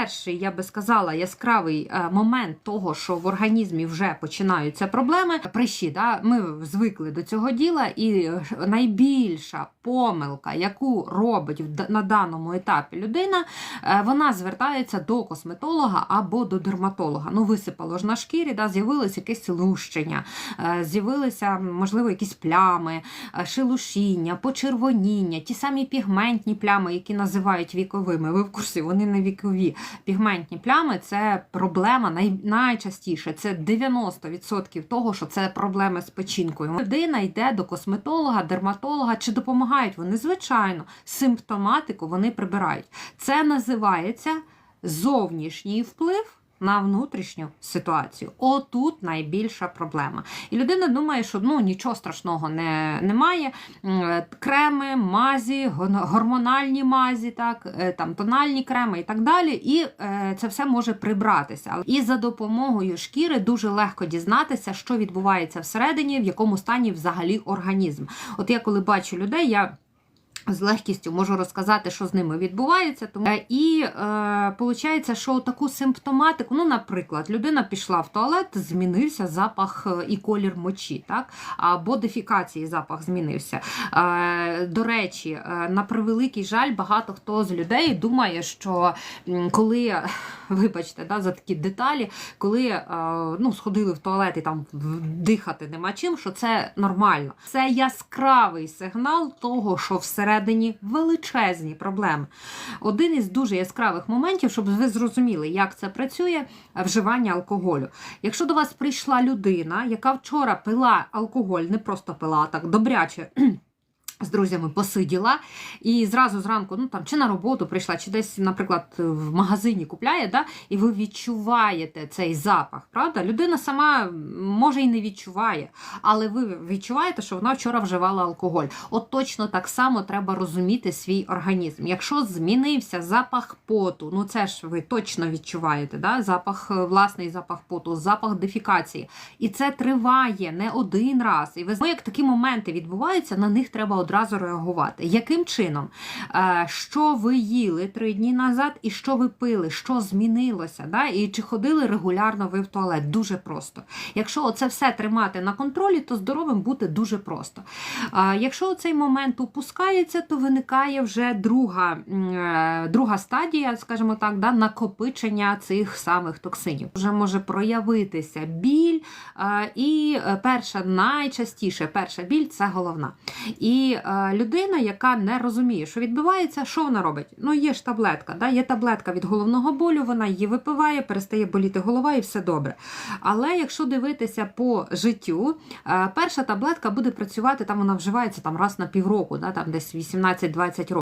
Перший, я би сказала, яскравий е, момент того, що в організмі вже починаються проблеми. Прищі, да? ми звикли до цього діла, і е, найбільша помилка, яку робить на даному етапі людина, е, вона звертається до косметолога або до дерматолога. Ну, висипало ж на шкірі, да? з'явилось якесь лущення, з'явилися, можливо, якісь плями, шелушіння, почервоніння, ті самі пігментні плями, які називають віковими. Ви в курсі, вони не вікові. Пігментні плями це проблема най, найчастіше. Це 90% того, що це проблеми з печінкою. Людина йде до косметолога, дерматолога, чи допомагають вони? Звичайно, симптоматику вони прибирають. Це називається зовнішній вплив. На внутрішню ситуацію. Отут найбільша проблема. І людина думає, що ну нічого страшного не, немає. Креми, мазі, гормональні мазі, так, е, там тональні креми і так далі. І е, це все може прибратися. І за допомогою шкіри дуже легко дізнатися, що відбувається всередині, в якому стані взагалі організм. От я коли бачу людей, я. З легкістю можу розказати, що з ними відбувається. Тому Е, і е, виходить, що таку симптоматику, ну, наприклад, людина пішла в туалет, змінився запах е, і колір мочі, так? або дефікації запах змінився. Е, до речі, е, на превеликий жаль, багато хто з людей думає, що коли, вибачте, да, за такі деталі, коли е, ну, сходили в туалет і там дихати нема чим, що це нормально. Це яскравий сигнал того, що всередині величезні проблеми. Один із дуже яскравих моментів, щоб ви зрозуміли, як це працює, вживання алкоголю. Якщо до вас прийшла людина, яка вчора пила алкоголь, не просто пила, а так добряче. З друзями посиділа і зразу зранку, ну там чи на роботу прийшла, чи десь, наприклад, в магазині купляє, да, і ви відчуваєте цей запах. Правда? Людина сама може і не відчуває, але ви відчуваєте, що вона вчора вживала алкоголь. От точно так само треба розуміти свій організм. Якщо змінився запах поту, ну це ж ви точно відчуваєте, да? запах, е, власний запах поту, запах дефікації. І це триває не один раз. І ви знаєте, як такі моменти відбуваються, на них треба одразу реагувати. Яким чином? Е, Що ви їли три дні назад, і що ви пили, що змінилося? Да? І чи ходили регулярно ви в туалет? Дуже просто. Якщо це все тримати на контролі, то здоровим бути дуже просто. Якщо цей момент упускається, то виникає вже друга, е, друга стадія, скажімо так, да, накопичення цих самих токсинів. Вже може проявитися біль, е, і е, перша найчастіше перша біль це головна. І е, людина, яка не розуміє, що відбувається, що вона робить? Ну, є ж таблетка, да? є таблетка від головного болю, вона її випиває, перестає боліти голова і все добре. Але якщо дивитися по життю, е, перша таблетка буде працювати, там вона вживається там раз на півроку, да? там десь 18-20 років.